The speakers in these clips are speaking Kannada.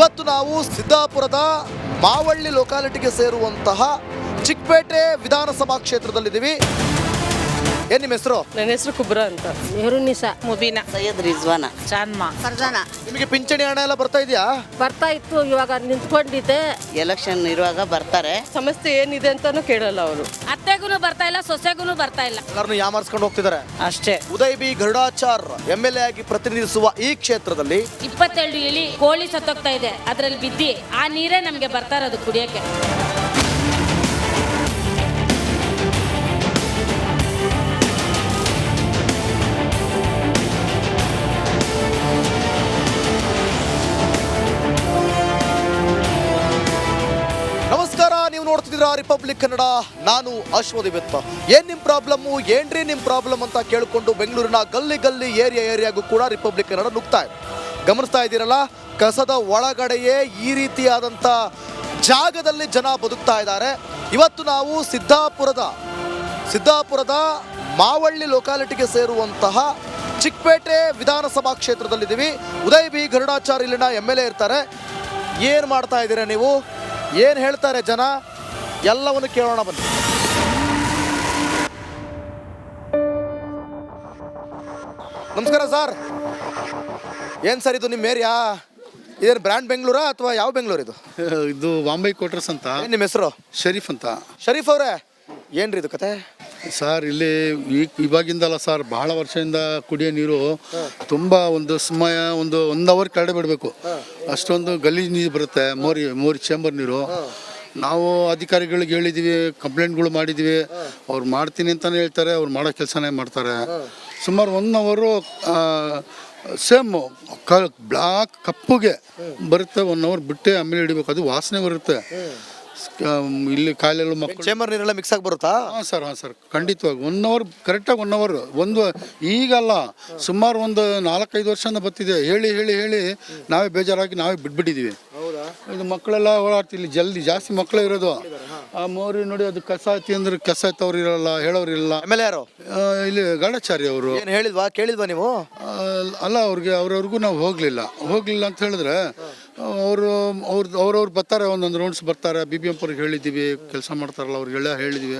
ಇವತ್ತು ನಾವು ಸಿದ್ದಾಪುರದ ಮಾವಳ್ಳಿ ಲೋಕಾಲಿಟಿಗೆ ಸೇರುವಂತಹ ಚಿಕ್ಕಪೇಟೆ ವಿಧಾನಸಭಾ ಕ್ಷೇತ್ರದಲ್ಲಿದ್ದೀವಿ. ಏನ್ ನಿಮ್ಮ ಹೆಸರು? ನನ್ನ ಹೆಸರು ಕುಬ್ರ ಅಂತ. ಮೆಹರುನಿಸಾ ಮುಬೀನಾ. ಸೈಯದ್ ರಿಜ್ವಾನ. ಚಾನ್ಮಾ ಫರ್ಜಾನ. ನಿಮಗೆ ಪಿಂಚಣಿ ಹಣ ಎಲ್ಲ ಬರ್ತಾ ಇದೆಯಾ? ಬರ್ತಾ ಇತ್ತು ಇವಾಗ ನಿಂತ್ಕೊಂಡಿದ್ದೆ ಎಲೆಕ್ಷನ್ ಇರುವಾಗ ಬರ್ತಾರೆ. ಸಮಸ್ಯೆ ಏನಿದೆ ಅಂತಾನು ಕೇಳಲ್ಲ ಅವರು. ಅತ್ತೆಗೂ ಬರ್ತಾ ಇಲ್ಲ ಸೊಸೆಗೂ ಬರ್ತಾ ಇಲ್ಲ. ಎಲ್ಲರನ್ನು ಯಾಮಾರಿಸ್ಕೊಂಡು ಹೋಗ್ತಿದ್ದಾರೆ. ಅಷ್ಟೇ. Uday B Garudachar M L A ಆಗಿ ಪ್ರತಿನಿಧಿಸುವ ಈ ಕ್ಷೇತ್ರದಲ್ಲಿ ಇಪ್ಪತ್ತೆರಡು ಇಲಿ ಕೋಳಿ ಸತ್ತೋಗ್ತಾ ಇದೆ. ಅದ್ರಲ್ಲಿ ಬಿದ್ದಿ ಆ ನೀರೇ ನಮಗೆ ಬರ್ತಾ ಇರೋದು ಕುಡಿಯಕ್ಕೆ. ನೀವು ರಿಪಬ್ಲಿಕ್ ಕನ್ನಡ, ನಾನು ಅಶ್ವದಿವೆತ್ತ ಏನ್ ನಿಮ್ ಪ್ರಾಬ್ಲಮ್ಮು ಏನ್ರಿ ನಿಮ್ ಪ್ರಾಬ್ಲಮ್ ಅಂತ ಕೇಳಿಕೊಂಡು ಬೆಂಗಳೂರಿನ ಗಲ್ಲಿ ಗಲ್ಲಿ ಏರಿಯಾ ಏರಿಯಾಗೂ ಕೂಡ ರಿಪಬ್ಲಿಕ್ ಕನ್ನಡ ನುಗ್ತಾ ಇದೆ. ಗಮನಿಸ್ತಾ ಇದ್ದೀರಲ್ಲ, ಕಸದ ಒಳಗಡೆಯೇ ಈ ರೀತಿಯಾದಂಥ ಜಾಗದಲ್ಲಿ ಜನ ಬದುಕ್ತಾ ಇದ್ದಾರೆ. ಇವತ್ತು ನಾವು ಸಿದ್ದಾಪುರದ ಸಿದ್ದಾಪುರದ ಮಾವಳ್ಳಿ ಲೊಕಾಲಿಟಿಗೆ ಸೇರುವಂತಹ ಚಿಕ್ಕಪೇಟೆ ವಿಧಾನಸಭಾ ಕ್ಷೇತ್ರದಲ್ಲಿದ್ದೀವಿ. ಉದಯ್ ಬಿ ಗರುಡಾಚಾರ್ ಇಲ್ಲಿನ ಎಂ ಎಲ್ ಎ ಇರ್ತಾರೆ. ಏನು ಮಾಡ್ತಾ ಇದ್ದೀರಾ ನೀವು? ಏನು ಹೇಳ್ತಾರೆ ಜನ? ಎಲ್ಲವನ್ನು ಕೇಳೋಣ ಬನ್ನಿ. ನಮಸ್ಕಾರ ಸರ್. ಏನು ಸರ್ ಇದು ನಿಮ್ಮ ಏರಿಯಾ ಇದೇನು ಬ್ರ್ಯಾಂಡ್ ಬೆಂಗಳೂರ ಅಥವಾ ಯಾವ ಬೆಂಗಳೂರು ಇದು? ಇದು ಬಾಂಬೆ ಕ್ವಾರ್ಟರ್ಸ್ ಅಂತ. ಏನು ನಿಮ್ಮ ಹೆಸರು? ಶರೀಫ್ ಅಂತ. ಶರೀಫ್ ಅವರೇ ಏನ್ರಿ ಇದು ಕತೆ? ಸರ್ ಇಲ್ಲಿ ಈ ಇವಾಗಿಂದಲ್ಲ ಸರ್ ಬಹಳ ವರ್ಷದಿಂದ ಕುಡಿಯೋ ನೀರು ತುಂಬ ಒಂದು ಸಮಯ ಒಂದು ಒಂದು ಅವರ್ ಕರಡೆ ಬಿಡಬೇಕು. ಅಷ್ಟೊಂದು ಗಲೀಜು ನೀರು ಬರುತ್ತೆ ಮೋರಿ ಮೋರಿ ಚೇಂಬರ್ ನೀರು. ನಾವು ಅಧಿಕಾರಿಗಳಿಗೆ ಹೇಳಿದ್ದೀವಿ ಕಂಪ್ಲೇಂಟ್ಗಳು ಮಾಡಿದ್ದೀವಿ ಅವ್ರು ಮಾಡ್ತೀನಿ ಅಂತಲೇ ಹೇಳ್ತಾರೆ ಅವ್ರು ಮಾಡೋ ಕೆಲಸನೇ ಮಾಡ್ತಾರೆ. ಸುಮಾರು ಒನ್ ಅವರು ಸೇಮ್ ಕ ಬ್ಲಾಕ್ ಕಪ್ಪುಗೆ ಬರುತ್ತೆ ಒನ್ ಅವರ್ ಬಿಟ್ಟೆ ಆಮೇಲೆ ಹಿಡಿಬೇಕು. ಅದು ವಾಸನೆ ಬರುತ್ತೆ. ಇಲ್ಲಿ ಕಾಯಿಲೆಗಳು ಮಕ್ಕಳು ಚೇಂಬರ್ ನೀರೆಲ್ಲ ಮಿಕ್ಸ್ ಆಗಿ ಬರುತ್ತಾ? ಹಾಂ ಸರ್ ಹಾಂ ಸರ್. ಖಂಡಿತವಾಗಿ. ಒನ್ ಅವರ್ ಕರೆಕ್ಟಾಗಿ ಒನ್ ಅವರ್ ಒಂದು ಈಗಲ್ಲ ಸುಮಾರು ಒಂದು ನಾಲ್ಕೈದು ವರ್ಷದಿಂದ ಬರ್ತಿದೆ ಹೇಳಿ ಹೇಳಿ ಹೇಳಿ ನಾವೇ ಬೇಜಾರಾಗಿ ನಾವೇ ಬಿಟ್ಬಿಟ್ಟಿದ್ದೀವಿ ಇದು ಮಕ್ಕಳೆಲ್ಲ ಓಡಾಡ್ತಿ ಇಲ್ಲಿ ಜಲ್ದಿ ಜಾಸ್ತಿ ಮಕ್ಕಳು ಇರೋದು. ಆ ಮೋರಿ ನೋಡಿ ಅದು ಕಸ ಐತಿ ಅಂದ್ರೆ ಕಸ ಎತ್ತವ್ರು ಇರಲ್ಲ ಹೇಳೋರು ಇಲ್ಲ ಎಂ ಯಾರು ಇಲ್ಲಿ ಗಣಚಾರಿ ಅವರು. ಏನು ಹೇಳಿದ್ವಾ ಕೇಳಿದ್ವಾ ನೀವು? ಅಲ್ಲ ಅವ್ರಿಗೆ ಅವ್ರವ್ರಿಗೂ ನಾವು ಹೋಗಲಿಲ್ಲ. ಹೋಗಲಿಲ್ಲ ಅಂತ ಹೇಳಿದ್ರೆ ಅವರು ಅವ್ರ ಅವ್ರವ್ರು ಬರ್ತಾರೆ ಒಂದೊಂದು ರೌಂಡ್ಸ್ ಬರ್ತಾರೆ. ಬಿ ಬಿ ಎಂ ಅವ್ರಿಗೆ ಹೇಳಿದ್ದೀವಿ ಕೆಲಸ ಮಾಡ್ತಾರಲ್ಲ ಅವ್ರಿಗೆಲ್ಲ ಹೇಳಿದ್ವಿ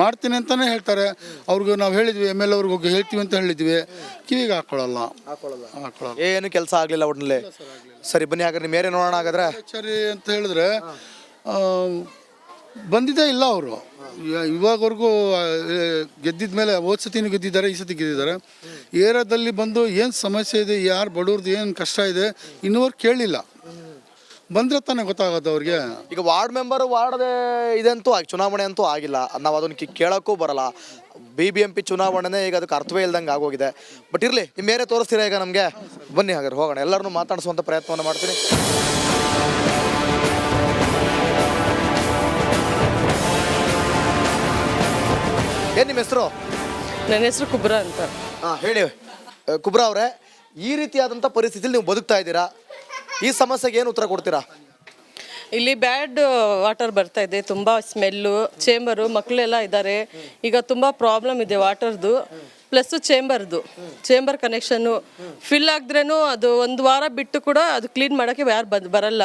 ಮಾಡ್ತೀನಿ ಅಂತಲೇ ಹೇಳ್ತಾರೆ. ಅವ್ರಿಗೆ ನಾವು ಹೇಳಿದ್ವಿ ಎಂ ಎಲ್ ಅವ್ರಿಗೆ ಹೋಗಿ ಹೇಳ್ತೀವಿ ಅಂತ ಹೇಳಿದ್ವಿ. ಕಿವಿಗೆ ಹಾಕೊಳ್ಳಲ್ಲ ಹಾಕೊಳ್ಳಲ್ಲ ಏನು ಕೆಲಸ ಆಗಲಿಲ್ಲ ಒಟ್ನಲ್ಲಿ? ಸರಿ ಬನ್ನಿ ಹಾಗಾದ್ರೆ ಮೇರೆ ನೋಡೋಣ ಹಾಗಾದ್ರೆ? ಸರಿ ಅಂತ ಹೇಳಿದ್ರೆ ಬಂದಿದ್ದೇ ಇಲ್ಲ ಅವರು. ಇವಾಗವರೆಗೂ ಗೆದ್ದಿದ ಮೇಲೆ ಹೋದ ಸತಿನೂ ಗೆದ್ದಿದ್ದಾರೆ ಈ ಸತಿ ಗೆದ್ದಿದ್ದಾರೆ. ಏರಿಯಾದಲ್ಲಿ ಬಂದು ಏನು ಸಮಸ್ಯೆ ಇದೆ ಯಾರು ಬಡವ್ರದ್ದು ಏನು ಕಷ್ಟ ಇದೆ ಇನ್ನೂವರೆಗೆ ಕೇಳಿಲ್ಲ. ಬಂದ್ರೆ ತಾನೇ ಗೊತ್ತಾಗುತ್ತೆ ಅವ್ರಿಗೆ. ಈಗ ವಾರ್ಡ್ ಮೆಂಬರ್ ವಾರ್ಡ್ ಇದಂತೂ ಆಗಿ ಚುನಾವಣೆ ಅಂತೂ ಆಗಿಲ್ಲ. ನಾವು ಅದನ್ನ ಕೇಳೋಕ್ಕೂ ಕೇಳಕ್ಕೂ ಬರಲ್ಲ. ಬಿ ಬಿ ಎಂ ಪಿ ಚುನಾವಣೆನೇ ಈಗ ಅದಕ್ಕೆ ಅರ್ಥವೇ ಇಲ್ದಂಗೆ ಆಗೋಗಿದೆ. ಬಟ್ ಇರಲಿ ನಿಮ್ಮ ಮೇರೆ ತೋರಿಸ್ತೀರಾ ಈಗ ನಮಗೆ? ಬನ್ನಿ ಹಾಗಾದ್ರೆ ಹೋಗೋಣ. ಎಲ್ಲರನ್ನೂ ಮಾತಾಡಿಸುವಂಥ ಪ್ರಯತ್ನವನ್ನು ಮಾಡ್ತೀನಿ. ಏನು ನಿಮ್ಮ ಹೆಸರು? ನನ್ನ ಹೆಸರು ಕುಬ್ರಾ ಅಂತ. ಹಾಂ ಹೇಳಿ. ಕುಬ್ರಾ ಅವರೇ ಈ ರೀತಿಯಾದಂಥ ಪರಿಸ್ಥಿತಿಯಲ್ಲಿ ನೀವು ಬದುಕ್ತಾ ಇದ್ದೀರಾ? ಈ ಸಮಸ್ಯೆಗೆ ಏನು ಉತ್ತರ ಕೊಡ್ತೀರಾ? ಇಲ್ಲಿ ಬ್ಯಾಡ್ ವಾಟರ್ ಬರ್ತಾ ಇದೆ ತುಂಬ ಸ್ಮೆಲ್ಲು ಚೇಂಬರು ಮಕ್ಕಳೆಲ್ಲ ಇದ್ದಾರೆ. ಈಗ ತುಂಬ ಪ್ರಾಬ್ಲಮ್ ಇದೆ ವಾಟರ್ದು. ಪ್ಲಸ್ ಚೇಂಬರ್ದು ಚೇಂಬರ್ ಕನೆಕ್ಷನ್ನು ಫಿಲ್ ಆಗಿದ್ರೇನು ಅದು ಒಂದು ವಾರ ಬಿಟ್ಟು ಕೂಡ ಅದು ಕ್ಲೀನ್ ಮಾಡೋಕ್ಕೆ ಯಾರು ಬಂದು ಬರಲ್ಲ.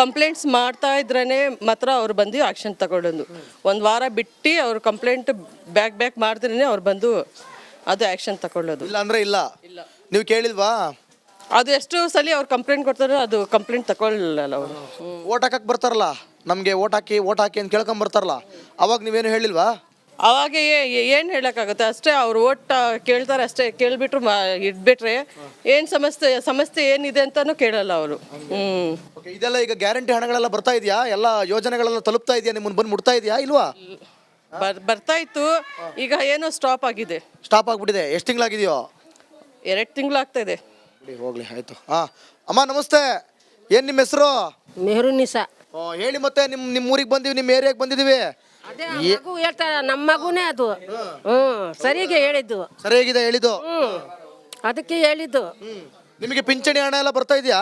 ಕಂಪ್ಲೇಂಟ್ಸ್ ಮಾಡ್ತಾ ಇದ್ರೇ ಮಾತ್ರ ಅವ್ರು ಬಂದು ಆ್ಯಕ್ಷನ್ ತಗೊಳ್ಳೋದು. ಒಂದು ವಾರ ಬಿಟ್ಟು ಅವ್ರು ಕಂಪ್ಲೇಂಟ್ ಬ್ಯಾಕ್ ಬ್ಯಾಕ್ ಮಾಡಿದ್ರೇ ಅವ್ರು ಬಂದು ಅದು ಆ್ಯಕ್ಷನ್ ತಗೊಳ್ಳೋದು. ಇಲ್ಲ ಅಂದ್ರೆ ಇಲ್ಲ. ನೀವು ಕೇಳಿಲ್ವಾ? ಅದು ಎಷ್ಟು ಸಲ ಅವ್ರು ಕಂಪ್ಲೇಂಟ್ ಕೊಡ್ತಾರೋ ಅದು ಕಂಪ್ಲೇಂಟ್ ತಗೊಳ್ಳಲ್ಲ ಅವರು. ಓಟ್ ಹಾಕಕ್ ಬರ್ತಾರಲ್ಲ ನಮಗೆ ಓಟ್ ಹಾಕಿ ಓಟ್ ಹಾಕಿ ಅಂತ ಕೇಳ್ಕೊಂಡ್ ಬರ್ತಾರಲ್ಲ ಅವಾಗ ನೀವೇನು ಹೇಳಿಲ್ವಾ? ಅವಾಗ ಏನು ಹೇಳೋಕ್ಕಾಗುತ್ತೆ? ಅಷ್ಟೇ ಅವ್ರು ಓಟ್ ಕೇಳ್ತಾರೆ ಅಷ್ಟೇ ಕೇಳ್ಬಿಟ್ರು ಇಟ್ಬಿಟ್ರೆ ಏನು ಸಮಸ್ಯೆ ಸಮಸ್ಯೆ ಏನಿದೆ ಅಂತಾನು ಕೇಳಲ್ಲ ಅವರು. ಹ್ಮ್. ಇದೆಲ್ಲ ಈಗ ಗ್ಯಾರಂಟಿ ಹಣಗಳೆಲ್ಲ ಬರ್ತಾ ಇದೆಯಾ? ಎಲ್ಲ ಯೋಜನೆಗಳೆಲ್ಲ ತಲುಪ್ತಾ ಇದೆಯಾ? ನಿಮ್ಮನ್ನು ಬಂದು ಮುಟ್ತಾ ಇದೆಯಾ ಇಲ್ವಾ? ಬರ್ ಬರ್ತಾ ಇತ್ತು. ಈಗ ಏನೋ ಸ್ಟಾಪ್ ಆಗಿದೆ. ಸ್ಟಾಪ್ ಆಗ್ಬಿಟ್ಟಿದೆ. ಎಷ್ಟು ತಿಂಗಳಾಗಿದೆಯೋ? ಎರಡು ತಿಂಗಳು ಆಗ್ತಾ ಇದೆ. ಬಿಡಿ ಹೋಗ್ಲಿ ಆಯ್ತು. ಹಾ ಅಮ್ಮ ನಮಸ್ತೆ. ಏನ್ ನಿಮ್ಮ ಹೆಸರು? ಮೆಹರುನಿಸಾ ಹೇಳಿ ಮತ್ತೆ ನಿಮ್ ನಿಮ್ಮ ಊರಿಗೆ ಬಂದಿವಿ ನಿಮ್ಮ ಏರಿಯಾಗೆ ಬಂದಿದೀವಿ. ಅದೇ ಆ ಮಗು ಹೇಳ್ತಾರ ನಮ್ಮ ಮಗುನೇ ಅದು. ಹ್ಞೂ ಸರಿಗೆ ಹೇಳಿದ್ದು. ಸರಿಯಾಗಿದೆ ಹೇಳಿದ್ದು. ಅದಕ್ಕೆ ಹೇಳಿದ್ದು. ನಿಮಗೆ ಪಿಂಚಣಿ ಹಣ ಎಲ್ಲ ಬರ್ತಾ ಇದೆಯಾ?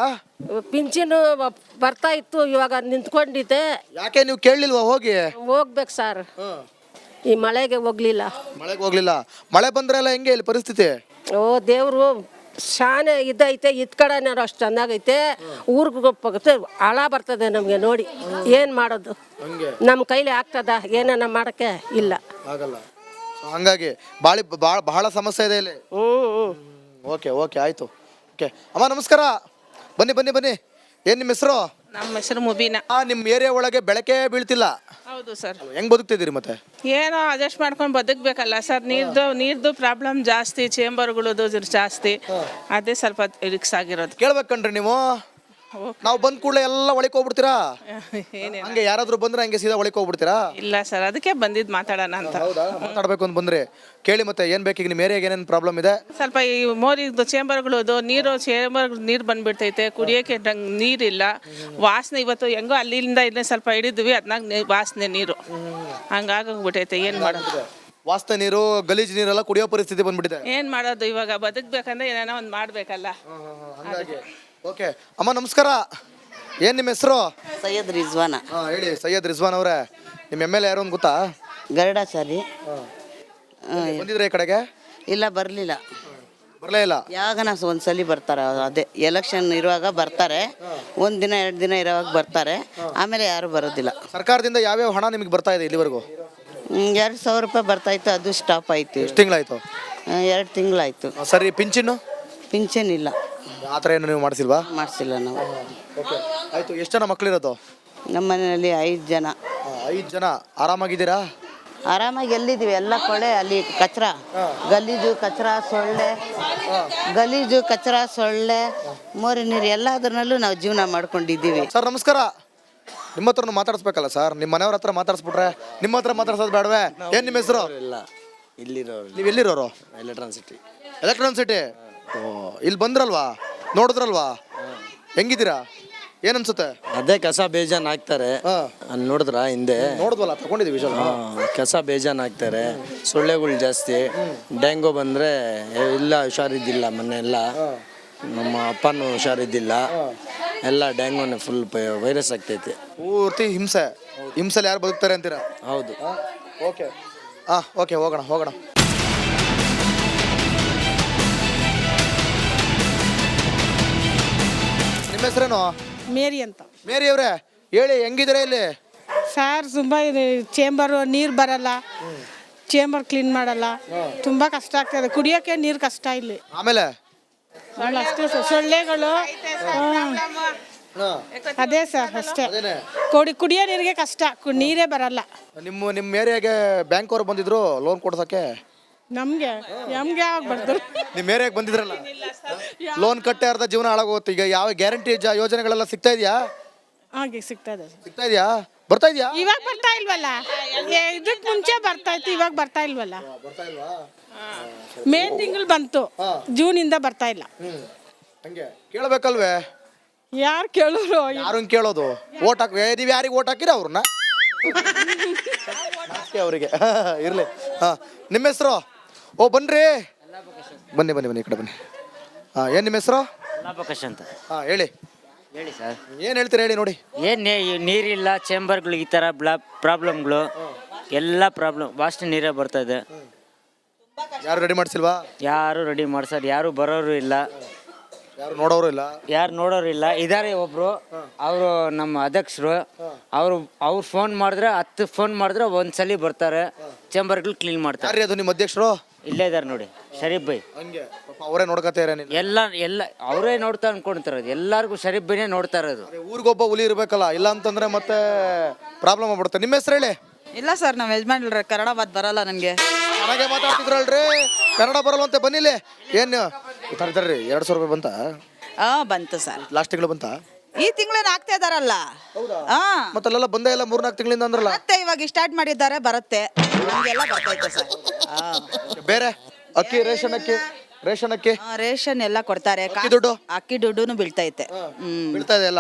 ಪಿಂಚಿನು ಬರ್ತಾ ಇತ್ತು ಇವಾಗ ನಿಂತ್ಕೊಂಡಿದ್ದೆ. ಯಾಕೆ ನೀವು ಕೇಳಲಿಲ್ವಾ ಹೋಗಿ? ಹೋಗ್ಬೇಕು ಸರ್. ಈ ಮಳೆಗೆ ಹೋಗ್ಲಿಲ್ಲ. ಮಳೆಗೆ ಹೋಗ್ಲಿಲ್ಲ. ಮಳೆ ಬಂದ್ರೆ ಎಲ್ಲ ಹೆಂಗೆ ಇಲ್ಲಿ ಪರಿಸ್ಥಿತಿ? ಓ ದೇವರು ಶಾನೆ ಇದೈತೆ ಇದ್ ಕಡೆನಾರು ಅಷ್ಟು ಚೆನ್ನಾಗೈತೆ. ಊರ್ಗೆ ಹಳ ಬರ್ತದೆ ನಮಗೆ ನೋಡಿ. ಏನು ಮಾಡೋದು? ನಮ್ಮ ಕೈಲಿ ಆಗ್ತದ? ಏನೇನ ಮಾಡೋಕ್ಕೆ? ಇಲ್ಲ. ಆಗಲ್ಲ. So ಹಂಗಾಗಿ ಬಾಳಿ ಭಾಳ ಬಹಳ ಸಮಸ್ಯೆ ಇದೆ ಇಲ್ಲಿ. ಹ್ಞೂ ಹ್ಞೂ ಓಕೆ ಓಕೆ ಆಯ್ತು. ಓಕೆ. ಅಮ್ಮ ನಮಸ್ಕಾರ. ಬನ್ನಿ ಬನ್ನಿ ಬನ್ನಿ. ಏನ್ ನಿಮ್ಮ ಹೆಸರು? ನಮ್ಮ ಹೆಸರು ಮುಬೀನ. ಆ ನಿಮ್ಮ ಏರಿಯಾ ಒಳಗೆ ಬೆಳಕೆ ಬೀಳ್ತಿಲ್ಲ. ಹೌದು ಸರ್. ಹೆಂಗ್ ಬದುಕ್ತಿದ್ದೀರಿ ಮತ್ತೆ? ಏನೋ ಅಡ್ಜಸ್ಟ್ ಮಾಡ್ಕೊಂಡು ಬದುಕಬೇಕಲ್ಲ ಸರ್. ನೀರ್ದು ನೀರ್ದು ಪ್ರಾಬ್ಲಮ್ ಜಾಸ್ತಿ ಚೇಂಬರ್ಗಳದು ಜಾಸ್ತಿ. ಅದೇ ಸ್ವಲ್ಪ ರಿಕ್ಸ್ ಆಗಿರೋದು. ಕೇಳ್ಬೇಕನ್ರಿ ನೀವು. ನಾವು ಬಂದ್ ಕೂಡಲೇ ಎಲ್ಲ ಒಳಕ್ ಹೋಗ್ಬಿಡ್ತೀರಾ? ಏನಿಲ್ಲ. ಹಂಗೆ ಯಾರಾದ್ರೂ ಬಂದ್ರೆ ಹಂಗೆ ಸೀದಾ ಒಳಕ್ ಹೋಗ್ಬಿಡ್ತೀರಾ? ಇಲ್ಲ ಸರ್ ಅದಕ್ಕೆ ಬಂದಿದ್ದು ಮಾತಾಡೋಣ ಅಂತ. ಹೌದಾ? ಮಾತಾಡ್ಬೇಕು ಅಂತ ಬಂದ್ರಿ. ಕೇಳಿ ಮತ್ತೆ ಏನ್ ಬೇಕೀಗ ನಿಮ್ಮ ಏರಿಯಾಗೆ ಏನೇನು ಪ್ರಾಬ್ಲಮ್ ಇದೆ? ಸ್ವಲ್ಪ ಈ ಮೋರಿ ಮೋರಿದು ಚೇಂಬರ್ಗಳದು ನೀರು ಚೇಂಬರ್ ನೀರು ಬಂದ್ಬಿಡ್ತೈತೆ ಕುಡಿಯೋಕೆ ಡಂಗ್ ನೀರಿಲ್ಲ. ವಾಸನೆ ಇವತ್ತು ಹೆಂಗೋ ಅಲ್ಲಿಂದ ಇಲ್ಲೇ ಸ್ವಲ್ಪ ಹಿಡಿದ್ವಿ ಅದನ್ನಾಗ ವಾಸನೆ ನೀರು. ಹಂಗಾಗೋಗ್ಬಿಟ್ಟೈತೆ ಏನು ಮಾಡೋದು? ವಾಸ್ತೆ ನೀರು ಗಲೀಜು ನೀರೆಲ್ಲ ಕುಡಿಯೋ ಪರಿಸ್ಥಿತಿ ಬಂದ್ಬಿಟ್ಟಿದೆ. ಏನು ಮಾಡೋದು ಇವಾಗ? ಬದುಕ್ಬೇಕಂದ್ರೆ ಏನೇನೋ ಒಂದು ಮಾಡಬೇಕಲ್ಲ. ಹಂಗಾಗಿ. ಓಕೆ. ಅಮ್ಮ ನಮಸ್ಕಾರ. ಏನ್ ನಿಮ್ಮ ಹೆಸರು? ಸೈಯದ್ ರಿಜ್ವಾನ್. ಹೇಳಿ ಸೈಯದ್ ರಿಜ್ವಾನ್ ಅವರೇ. ನಿಮ್ಮ ಎಂ ಎಲ್ ಎ ಯಾರು ಅಂತ ಗೊತ್ತಾ? ಗರುಡಾಚಾರಿ. ಬಂದಿದ್ರೆ ಈ ಕಡೆಗೆ? ಇಲ್ಲ ಬರಲಿಲ್ಲ. ಬರಲೇ ಇಲ್ಲ? ಯಾವಾಗ ನಾವು ಒಂದ್ಸಲಿ ಬರ್ತಾರೆ ಅದೇ ಎಲೆಕ್ಷನ್ ಇರುವಾಗ ಬರ್ತಾರೆ. ಒಂದ್ ದಿನ ಎರಡು ದಿನ ಇರುವಾಗ ಬರ್ತಾರೆ. ಆಮೇಲೆ ಯಾರು ಬರೋದಿಲ್ಲ. ಸರ್ಕಾರದಿಂದ ಯಾವ್ಯಾವ ಹಣ ನಿಮಗೆ ಬರ್ತಾ ಇದೆ ಇಲ್ಲಿವರೆಗೂ? ಎರಡು ಸಾವಿರ ರೂಪಾಯಿ ಬರ್ತಾಯಿತ್ತು ಅದು ಸ್ಟಾಪ್ ಆಯ್ತು. ಎಷ್ಟು ತಿಂಗಳಾಯ್ತು? ಎರಡು ತಿಂಗಳಾಯ್ತು. ಸರಿ ಪಿಂಚಿನ್ನು? ಪಿಂಚನ್ ಇಲ್ಲ. ಆ ಥರ ಏನು ನೀವು ಮಾಡಿಸಿಲ್ವಾ? ಮಾಡಿಸಿಲ್ಲ ನಾವು. ಓಕೆ ಆಯ್ತು ಎಷ್ಟು ಜನ ಮಕ್ಕಳಿರೋದು ನಮ್ಮ ಮನೆಯಲ್ಲಿ ಐದು ಜನ. ಐದು ಜನ. ಆರಾಮಾಗಿದ್ದೀರಾ? ಆರಾಮಾಗಿ ಎಲ್ಲಿದ್ದೀವಿ? ಎಲ್ಲ ಕೊಳೆ ಅಲ್ಲಿ ಕಚ್ರ. ಗಲೀಜು ಕಚ್ರ ಸೊಳ್ಳೆ. ಗಲೀಜು ಕಚ್ರ ಸೊಳ್ಳೆ ಮೋರಿ ನೀರು ಎಲ್ಲದರಲ್ಲೂ ನಾವು ಜೀವನ ಮಾಡ್ಕೊಂಡಿದ್ದೀವಿ. ಸರ್ ನಮಸ್ಕಾರ. ನಿಮ್ಮ ಹತ್ರನು ಮಾತಾಡಿಸ್ಬೇಕಲ್ಲ ಸರ್? ನಿಮ್ಮ ಮನೆಯವ್ರ ಹತ್ರ ಮಾತಾಡಿಸ್ಬಿಟ್ರೆ ನಿಮ್ಮ ಹತ್ರ ಮಾತಾಡ್ಸೋದು ಬೇಡವೇ? ಏನು ನಿಮ್ಮ ಹೆಸರು? ಇಲ್ಲ ಇಲ್ಲಿರೋರು. ನೀವು ಎಲ್ಲಿರೋರು ಎಲೆಕ್ಟ್ರಾನ್ ಸಿಟಿ ಎಲೆಕ್ಟ್ರಾನ್ ಸಿಟಿ ಓ ಇಲ್ಲಿ ಬಂದ್ರಲ್ವಾ? ನೋಡಿದ್ರಲ್ವಾ? ಹೆಂಗಿದ್ದೀರಾ? ಏನ್ ಅನ್ಸುತ್ತೆ? ಅದೇ ಕಸ ಬೇಜಾನ್ ಹಾಕ್ತಾರೆ. ಹಾ. ಅಲ್ಲಿ ನೋಡಿದ್ರ ಹಿಂದೆ? ನೋಡಿದ್ವಲ್ಲ ತಗೊಂಡಿದ್ದೀವಿ ವಿಷಯ ಹಾ, ಕಸ ಬೇಜಾನ್ ಹಾಕ್ತಾರೆ. ಸೊಳ್ಳೆಗಳು ಜಾಸ್ತಿ. ಡೆಂಗು ಬಂದ್ರೆ ಏ, ಇಲ್ಲ ಹುಷಾರಿದ್ದಿಲ್ಲ ಮೊನ್ನೆ ಎಲ್ಲ ನಮ್ಮ ಅಪ್ಪನು ಹುಷಾರಿದ್ದಿಲ್ಲ. ಎಲ್ಲ ಡೆಂಗುನೇ ಫುಲ್ ವೈರಸ್ ಆಗ್ತೈತಿ. ಪೂರ್ತಿ ಹಿಂಸೆ. ಹಿಂಸೆಲಿ ಯಾರು ಬದುಕ್ತಾರೆ ಅಂತೀರಾ? ಹೌದು. ಓಕೆ. ಹಾಂ ಓಕೆ ಹೋಗೋಣ ಹೋಗೋಣ. ನಿಮ್ಮ ಹೆಸರೇನು? ಮೇರಿ ಅಂತ. ಮೇರಿ ಅವರೇ ಹೇಳಿ ಹೆಂಗಿದ್ದೀರಾ ಇಲ್ಲಿ? ಸರ್ ತುಂಬ ಚೇಂಬರು ನೀರು ಬರಲ್ಲ ಚೇಂಬರ್ ಕ್ಲೀನ್ ಮಾಡಲ್ಲ ತುಂಬ ಕಷ್ಟ ಆಗ್ತದೆ ಕುಡಿಯೋಕ್ಕೆ ನೀರು ಕಷ್ಟ ಇಲ್ಲಿ. ಆಮೇಲೆ? ಅಲ್ಲ ಅಷ್ಟೇ ಸರ್. ಸೊಳ್ಳೆಗಳು ಹ್ಮ್. ಅದೇ ಸರ್ ಅಷ್ಟೇ. ಅದೇನೆ. ಕೊಡಿ ಕುಡಿಯೋ ನೀರಿಗೆ ಕಷ್ಟ. ಕು- ನೀರೇ ಬರಲ್ಲ. ನಿಮ್ಮ ನಿಮ್ಮ ಏರಿಯಾಗೆ ಬ್ಯಾಂಕ್ ಅವ್ರು ಬಂದಿದ್ರು ಲೋನ್ ಕೊಡ್ಸಕ್ಕೆ ನಮಗೆ ನಮ್ಗೆ ಯಾವಾಗ ಬರ್ತಾರೆ? ನಿಮ್ಮ ಏರಿಯಾಗೆ ಬಂದಿದ್ರಲ್ಲ? ಲೋನ್ ಕಟ್ಟೆ ಅರ್ಧ ಜೀವನ ಹಾಳಾಗೋಗುತ್ತೆ ಈಗ ಯಾವ ಗ್ಯಾರಂಟಿ ಯೋಜನೆಗಳೆಲ್ಲ ಸಿಗ್ತಾ ಇದೆಯಾ? ಹಾಗೆ ಸಿಗ್ತಾ ಸರ್ ಸಿಗ್ತಾ ಇದೆಯಾ? ಬರ್ತಾ ಇದೆಯಾ? ಇವಾಗ ಬರ್ತಾ ಇಲ್ವಲ್ಲ? ಏ, ಇದಕ್ ಮುಂಚೆ ಬರ್ತಾ ಇತ್ತು ಇವಾಗ ಬರ್ತಾ ಇಲ್ವಲ್ಲ? ಮೇ ತಿಂಗಳು ಬಂತು. ಇಂದ ಬರ್ತಾ ಇಲ್ಲ. ಹಂಗೆ. ಕೇಳಬೇಕಲ್ವೇ? ಯಾರು ಕೇಳೋರು? ಯಾರು ಕೇಳೋದು? ಓಟ್ ಹಾಕ್ ಏ, ನೀವ್ ಯಾರಿಗೆ ಓಟ್ ಹಾಕಿರ ಅವ್ರನ್ನ? ಅವರಿಗೆ. ಇರ್ಲಿ. ಹಾ. ನಿಮ್ಮ ಹೆಸರು? ಓ ಬನ್ರಿ. ಬನ್ನಿ ಬನ್ನಿ ಬನ್ನಿ ಈ ಕಡೆ ಬನ್ನಿ. ಹಾ ಏನ್ ನಿಮ್ಮ ಹೆಸರು? ಅಂತ. ಹಾ ಹೇಳಿ. ಹೇಳಿ ಸರ್. ಏನ್ ಹೇಳ್ತೀರಾ ಹೇಳಿ ನೋಡಿ. ಏನು ನೀರಿಲ್ಲ ಚೇಂಬರ್ಗಳು ಈ ಥರ ಬ್ಲಾ ಪ್ರಾಬ್ಲಮ್ಗಳು ಎಲ್ಲ ಪ್ರಾಬ್ಲಮ್ ವಾಸ್ಟ್ ನೀರೇ ಬರ್ತಾ ಇದೆ. ಯಾರು ರೆಡಿ ಮಾಡ್ಸಿಲ್ವಾ? ಯಾರು ರೆಡಿ ಮಾಡ್ಸೋರು ಯಾರು ಬರೋರು ಇಲ್ಲ. ಯಾರು ನೋಡೋರು ಇಲ್ಲ? ಯಾರು ನೋಡೋರು ಇಲ್ಲ. ಇದಾರೆ ಒಬ್ರು ಅವರು ನಮ್ಮ ಅಧ್ಯಕ್ಷರು. ಅವರು ಅವ್ರು ಫೋನ್ ಮಾಡಿದ್ರೆ ಹತ್ತು ಫೋನ್ ಮಾಡಿದ್ರೆ ಒಂದ್ಸಲಿ ಬರ್ತಾರೆ. ಚೇಂಬರ್ಗಳು ಕ್ಲೀನ್ ಮಾಡ್ತಾರೆ. ಯಾರ್ರಿ ಅದು ನಿಮ್ಮ ಅಧ್ಯಕ್ಷರು? ಇಲ್ಲೇ ಇದಾರೆ ನೋಡಿ ಶರೀಫ್ ಬೈ ಹಂಗೆ ಪಾಪ ಅವರೇ ನೀನು ಎಲ್ಲ ಎಲ್ಲ ಅವರೇ ನೋಡ್ತಾ ಅನ್ಕೊಂತಾರ ಎಲ್ಲಾರ್ಗು ಶರೀಫ್ ಬೈನೇ ನೋಡ್ತಾ ಇರೋದು. ಊರಿಗೊಬ್ಬ ಹುಲಿ ಇರ್ಬೇಕಲ್ಲ ಇಲ್ಲ ಅಂತಂದ್ರೆ ಮತ್ತೆ ಪ್ರಾಬ್ಲಮ್ ಆಗ್ಬಿಡುತ್ತೆ. ನಿಮ್ಮ ಹೆಸರು ಹೇಳಿ? ಇಲ್ಲ ಸರ್ ನಾವು ಯಜಮಾನ್ರ ಕನ್ನಡ ಮಾತು ಬರಲ್ಲ ನನಗೆ. ನನಗೆ ಮಾತಾಡ್ತಿದ್ರಲ್ರಿ? ಕನ್ನಡ ಬರಲ್ಲ ಅಂತ ಬನ್ನಿಲ್ಲ ಏನು ತರ್ತಾರ್ರಿ ಎರಡು ಸಾವಿರ ರೂಪಾಯಿ ಬಂತ? ಹಾಂ ಬಂತು ಸರ್. ಲಾಸ್ಟ್ ತಿಂಗಳು ಬಂತ? ಈ ತಿಂಗಳೇನು ಆಗ್ತಾ ಇದಾರಲ್ಲ? ಹಾ ಮತ್ತೆ ಅಲ್ಲೆಲ್ಲ ಬಂದೇ ಇಲ್ಲ ಮೂರ್ನಾಲ್ಕು ತಿಂಗಳಿಂದ ಅಂದ್ರಲ್ಲ? ಮತ್ತೆ ಇವಾಗ ಸ್ಟಾರ್ಟ್ ಮಾಡಿದ್ದಾರೆ ಬರುತ್ತೆ. ನಮಗೆಲ್ಲ ಬರ್ತೈತೆ ಸರ್. ಹಾ ಬೇರೆ? ಅಕ್ಕಿ ರೇಷನ್ ಅಕ್ಕಿ? ರೇಷನ್ ಅಕ್ಕಿ ಆ, ರೇಷನ್ ಎಲ್ಲ ಕೊಡ್ತಾರೆ. ಅಕ್ಕಿ ದುಡ್ಡು? ಅಕ್ಕಿ ದುಡ್ಡು ಬೀಳ್ತೈತೆ. ಹ್ಮ್. ಬೀಳ್ತಾ ಇದೆ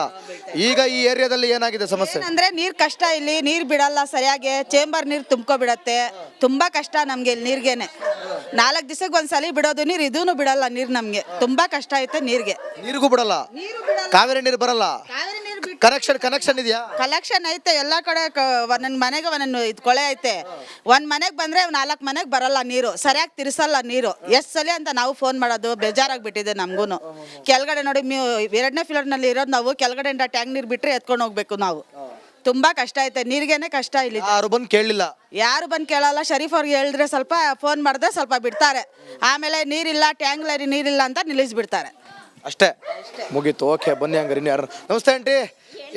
ಈಗ ಈ ಏರಿಯಾದಲ್ಲಿ ಏನಾಗಿದೆ ಸಮಸ್ಯೆ? ಅಂದ್ರೆ ನೀರ್ ಕಷ್ಟ ಇಲ್ಲಿ ನೀರ್ ಬಿಡಲ್ಲ ಸರಿಯಾಗಿ. ಚೇಂಬರ್ ನೀರ್ ತುಂಬ್ಕೊ ಬಿಡತ್ತೆ ತುಂಬಾ ಕಷ್ಟ ನಮ್ಗೆ ಇಲ್ಲಿ ನೀರ್ಗೆನೆ. ನಾಲ್ಕು ದಿವಸಕ್ಕೆ ಒಂದ್ಸಲಿ ಬಿಡೋದು ನೀರ್ ಇದೂನು ಬಿಡಲ್ಲ ನೀರ್ ನಮ್ಗೆ. ತುಂಬಾ ಕಷ್ಟ ಐತೆ ನೀರ್ಗೆ. ನೀರಿಗೂ ಬಿಡಲ್ಲ. ಕಾವೇರಿ ನೀರು ಬರಲ್ಲ? ಕಾವೇರಿ ನೀರು ಕನೆಕ್ಷನ್ ಕನೆಕ್ಷನ್ ಇದೆಯಾ? ಕಲೆಕ್ಷನ್ ಐತೆ ಎಲ್ಲ ಕಡೆ ಒಂದೊಂದು ಮನೆಗೆ ಒಂದೊಂದು ಇದು ಕೊಳೆ ಐತೆ. ಒಂದು ಮನೆಗೆ ಬಂದರೆ ನಾಲ್ಕು ಮನೆಗೆ ಬರಲ್ಲ ನೀರು ಸರಿಯಾಗಿ ತಿರ್ಸಲ್ಲ ನೀರು. ಎಷ್ಟು ಸಲ ಅಂತ ನಾವು ಫೋನ್ ಮಾಡೋದು ಬೇಜಾರಾಗ್ಬಿಟ್ಟಿದೆ ನಮಗೂ ಕೆಳಗಡೆ ನೋಡಿ ನೀವು ಎರಡನೇ ಫ್ಲೋರ್ನಲ್ಲಿ ಇರೋದು ನಾವು ಕೆಳಗಡೆಯಿಂದ ಟ್ಯಾಂಕ್ ನೀರು ಬಿಟ್ಟರೆ ಎತ್ಕೊಂಡು ಹೋಗ್ಬೇಕು ನಾವು. ತುಂಬಾ ಕಷ್ಟ ಐತೆ ನೀರಿಗೇನೆ ಕಷ್ಟ ಇಲ್ಲಿ. ಯಾರು ಬಂದು ಕೇಳಲಿಲ್ಲ ಯಾರು ಬಂದು ಕೇಳಲ್ಲ ಶರೀಫ್ ಅವ್ರಿಗೆ ಹೇಳಿದ್ರೆ ಸ್ವಲ್ಪ ಫೋನ್ ಮಾಡಿದ್ರೆ ಸ್ವಲ್ಪ ಬಿಡ್ತಾರೆ. ಆಮೇಲೆ ನೀರಿಲ್ಲ ಟ್ಯಾಂಕ್ ಲೈರಿ ನೀರಿಲ್ಲ ಅಂತ ನಿಲ್ಲಿಸ್ಬಿಡ್ತಾರೆ. ಅಷ್ಟೇ. ಮುಗೀತು. ಓಕೆ ಬನ್ನಿ ಹಂಗಾರೆ ಇನ್ನು ಯಾರು ನಮಸ್ತೆ ಆಂಟಿ.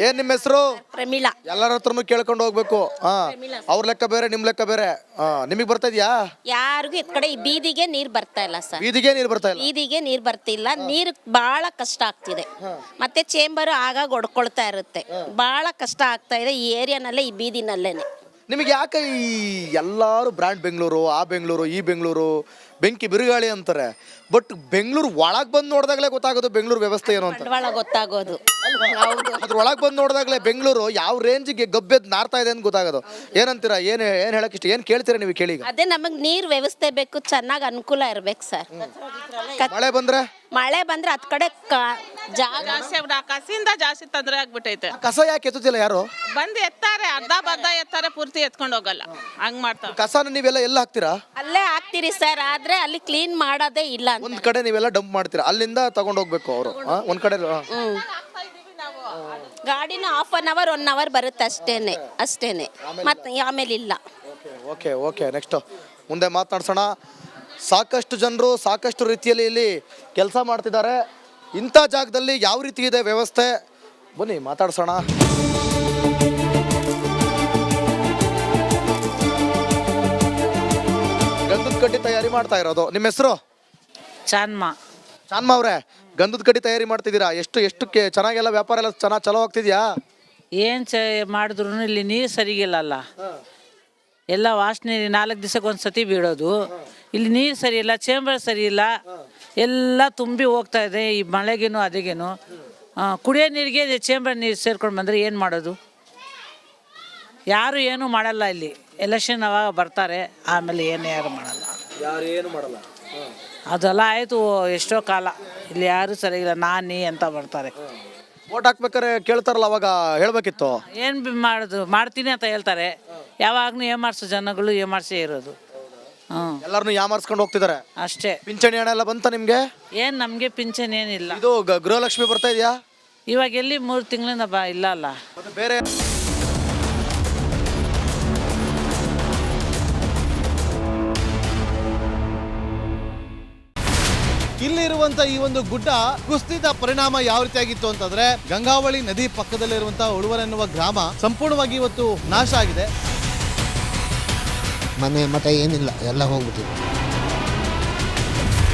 ಏನ್ ನಿಮ್ಮ ಹೆಸರು? ಪ್ರಮೀಳಾ. ಎಲ್ಲರ ಹತ್ರನು ಕೇಳ್ಕೊಂಡು ಹೋಗ್ಬೇಕು. ಹಾ ಅವ್ರ ಲೆಕ್ಕ ಬೇರೆ ನಿಮ್ ಲೆಕ್ಕ ಬೇರೆ. ಹಾ ನಿಮಗೆ ಬರ್ತಾ ಇದೆಯಾ? ಯಾರಿಗೂ ಇದ್ ಕಡೆ ಈ ಬೀದಿಗೆ ನೀರ್ ಬರ್ತಾ ಇಲ್ಲ ಸರ್. ಬೀದಿಗೆ ನೀರು ಬರ್ತಾ ಇಲ್ಲ? ಬೀದಿಗೆ ನೀರ್ ಬರ್ತಿಲ್ಲ ನೀರು ಬಹಳ ಕಷ್ಟ ಆಗ್ತಿದೆ. ಮತ್ತೆ ಚೇಂಬರ್ ಆಗಾಗ ಹೊಡ್ಕೊಳ್ತಾ ಇರುತ್ತೆ. ಬಹಳ ಕಷ್ಟ ಆಗ್ತಾ ಇದೆ ಈ ಏರಿಯಾನಲ್ಲೇ ಈ ಬೀದಿನಲ್ಲೇನೆ. ನಿಮಗೆ ಯಾಕೆ ಈ ಎಲ್ಲರೂ ಬ್ರ್ಯಾಂಡ್ ಬೆಂಗಳೂರು ಆ ಬೆಂಗಳೂರು ಈ ಬೆಂಗಳೂರು ಬೆಂಕಿ ಬಿರುಗಾಳಿ ಅಂತಾರೆ? ಬಟ್ ಬೆಂಗಳೂರು ಒಳಗೆ ಬಂದು ನೋಡಿದಾಗಲೇ ಗೊತ್ತಾಗೋದು ಬೆಂಗಳೂರು ವ್ಯವಸ್ಥೆ ಏನು ಅಂತ. ಬಂಡವಾಳ ಗೊತ್ತಾಗೋದು. ಅದ್ರ ಒಳಗೆ ಬಂದು ನೋಡಿದಾಗಲೇ ಬೆಂಗಳೂರು ಯಾವ ರೇಂಜಿಗೆ ಗಬ್ಬೆದ್ ನಾರ್ತಾ ಇದೆ ಅಂತ ಗೊತ್ತಾಗೋದು. ಏನಂತೀರಾ? ಏನು ಏನು ಹೇಳಕ್ ಇಷ್ಟ? ಏನು ಕೇಳ್ತೀರಾ ನೀವು ಕೇಳಿ? ಅದೇ ನಮಗೆ ನೀರು ವ್ಯವಸ್ಥೆ ಬೇಕು ಚೆನ್ನಾಗಿ ಅನುಕೂಲ ಇರಬೇಕು ಸರ್. ಮಳೆ ಬಂದ್ರೆ? ಮಳೆ ಬಂದ್ರೆ ಹತ್ ಕಡೆ ಕ- ಜಾಗ ಜಾಸ್ತಿ ಆಗ್ಬಿಟ್ಟು ಆ ಕಸಿಯಿಂದ ಜಾಸ್ತಿ ತೊಂದರೆ ಆಗ್ಬಿಟ್ಟೈತೆ ಕಸ ಯಾಕೆ ಎತ್ತುತ್ತಿಲ್ಲ ಯಾರು? ಬಂದು ಎತ್ತಾರೆ ಅರ್ಧ ಬರ್ಧ ಎತ್ತಾರೆ ಪೂರ್ತಿ ಎತ್ಕೊಂಡು ಹೋಗಲ್ಲ. ಹಂಗ್ ಮಾಡ್ತಾರೆ ಕಸನ ನೀವೆಲ್ಲ ಎಲ್ಲ ಹಾಕ್ತೀರಾ? ಅಲ್ಲೇ ಹಾಕ್ತೀರಿ ಸರ್ ಆದ್ರೆ ಅಲ್ಲಿ ಕ್ಲೀನ್ ಮಾಡೋದೇ ಇಲ್ಲ ಅಂತ. ಒಂದ್ ಕಡೆ ನೀವೆಲ್ಲ ಡಂಪ್ ಮಾಡ್ತೀರಾ? ಅಲ್ಲಿಂದ ತಗೊಂಡ್ ಹೋಗ್ಬೇಕು ಅವರು. ಒಂದ್ ಕಡೆ ಆ. ಹ್ಮ್. ಗಾಡಿನ half an hour one hour ಬರುತ್ತೆ ಅಷ್ಟೇನೆ ಅಷ್ಟೇನೆ. ಮತ್ತೆ ಆಮೇಲೆ ಇಲ್ಲ ಓಕೆ ಓಕೆ ನೆಕ್ಸ್ಟ್ ಮುಂದೆ ಮಾತನಾಡ್ಸೋಣ. ಸಾಕಷ್ಟು ಜನರು ಸಾಕಷ್ಟು ರೀತಿಯಲ್ಲಿ ಇಲ್ಲಿ ಕೆಲಸ ಮಾಡ್ತಿದ್ದಾರೆ. ಇಂಥ ಜಾಗದಲ್ಲಿ ಯಾವ ರೀತಿ ಇದೆ ವ್ಯವಸ್ಥೆ? ಬನ್ನಿ ಮಾತಾಡ್ಸೋಣ. ಗಂಧದ ಕಡ್ಡಿ ತಯಾರಿ ಮಾಡ್ತಾ ಇರೋದು. ನಿಮ್ಮ ಹೆಸರು? ಚಾನ್ಮ. ಚಾನ್ಮ ಅವ್ರೆ ಗಂಧದ ಕಡ್ಡಿ ತಯಾರಿ ಮಾಡ್ತಿದ್ದೀರಾ? ಎಷ್ಟು ಎಷ್ಟು ಕೆ- ಚೆನ್ನಾಗೆಲ್ಲ ವ್ಯಾಪಾರ ಎಲ್ಲ ಚೆನ್ನಾಗಿ ಚಲೋ ಆಗ್ತಿದ್ಯಾ? ಏನು ಚ ಮಾಡಿದ್ರು ಇಲ್ಲಿ ನೀರು ಸರಿಗಿಲ್ಲಲ್ಲ. ಎಲ್ಲ ವಾಸನೆ ನಾಲ್ಕು ದಿವಸಕ್ಕೆ ಒಂದು ಸತಿ ಬೀಳೋದು ಇಲ್ಲಿ ನೀರು ಸರಿ ಇಲ್ಲ ಚೇಂಬರ್ ಸರಿ ಇಲ್ಲ ಎಲ್ಲ ತುಂಬಿ ಹೋಗ್ತಾ ಇದೆ ಈ ಮಳೆಗೇನು ಅದಗೇನು. ಕುಡಿಯೋ ನೀರಿಗೆ ಚೇಂಬರ್ ನೀರು ಸೇರ್ಕೊಂಡು ಬಂದರೆ ಏನು ಮಾಡೋದು? ಯಾರು ಏನು ಮಾಡಲ್ಲ ಇಲ್ಲಿ. ಎಲೆಕ್ಷನ್ ಅವಾಗ ಬರ್ತಾರೆ ಆಮೇಲೆ ಏನು ಯಾರು ಮಾಡಲ್ಲ. ಯಾರು ಏನು ಮಾಡಲ್ಲ. ಅದೆಲ್ಲ ಆಯಿತು ಎಷ್ಟೋ ಕಾಲ. ಇಲ್ಲಿ ಯಾರು ಸರಿಯಿಲ್ಲ ನಾನು ನೀ ಅಂತ ಬರ್ತಾರೆ. ಓಟ್ ಹಾಕ್ಬೇಕಾರೆ ಕೇಳ್ತಾರಲ್ಲ ಅವಾಗ ಹೇಳ್ಬೇಕಿತ್ತು. ಏನು ಮಾಡೋದು? ಮಾಡ್ತೀನಿ ಅಂತ ಹೇಳ್ತಾರೆ. ಯಾವಾಗ್ಲೂ ಏಮಾರ್ಸೋ ಜನಗಳು ಏಮಾರ್ಸೇ ಇರೋದು. ಹ್ಞೂ ಎಲ್ಲರನ್ನು ಯಾಮಾರ್ಸ್ಕೊಂಡು ಹೋಗ್ತಿದ್ದಾರೆ ಅಷ್ಟೇ. ಪಿಂಚಣಿ ಹಣ ಎಲ್ಲ ಬಂತ ನಿಮ್ಗೆ? ಏನ್ ನಮಗೆ ಪಿಂಚಣಿ ಏನಿಲ್ಲ. ಇದು ಗ- ಗೃಹಲಕ್ಷ್ಮಿ ಬರ್ತಾ ಇದೆಯಾ? ಇವಾಗ ಎಲ್ಲಿ ಮೂರು ತಿಂಗಳಿಂದ ಬಾ ಇಲ್ಲ ಅಲ್ಲ. ಮತ್ತೆ ಬೇರೆ ಇಲ್ಲಿರುವಂತ ಈ ಒಂದು ಗುಡ್ಡ ಕುಸ್ತಿದ ಪರಿಣಾಮ ಯಾವ ರೀತಿಯಾಗಿತ್ತು ಅಂತಂದ್ರೆ ಗಂಗಾವಳಿ ನದಿ ಪಕ್ಕದಲ್ಲಿರುವಂತಹ ಉಳುವರೆನ್ನುವ ಗ್ರಾಮ ಸಂಪೂರ್ಣವಾಗಿ ಇವತ್ತು ನಾಶ ಆಗಿದೆ. ಮನೆ ಮಠ ಏನಿಲ್ಲ ಎಲ್ಲ ಹೋಗ್ಬಿಟ್ಟಿದೆ.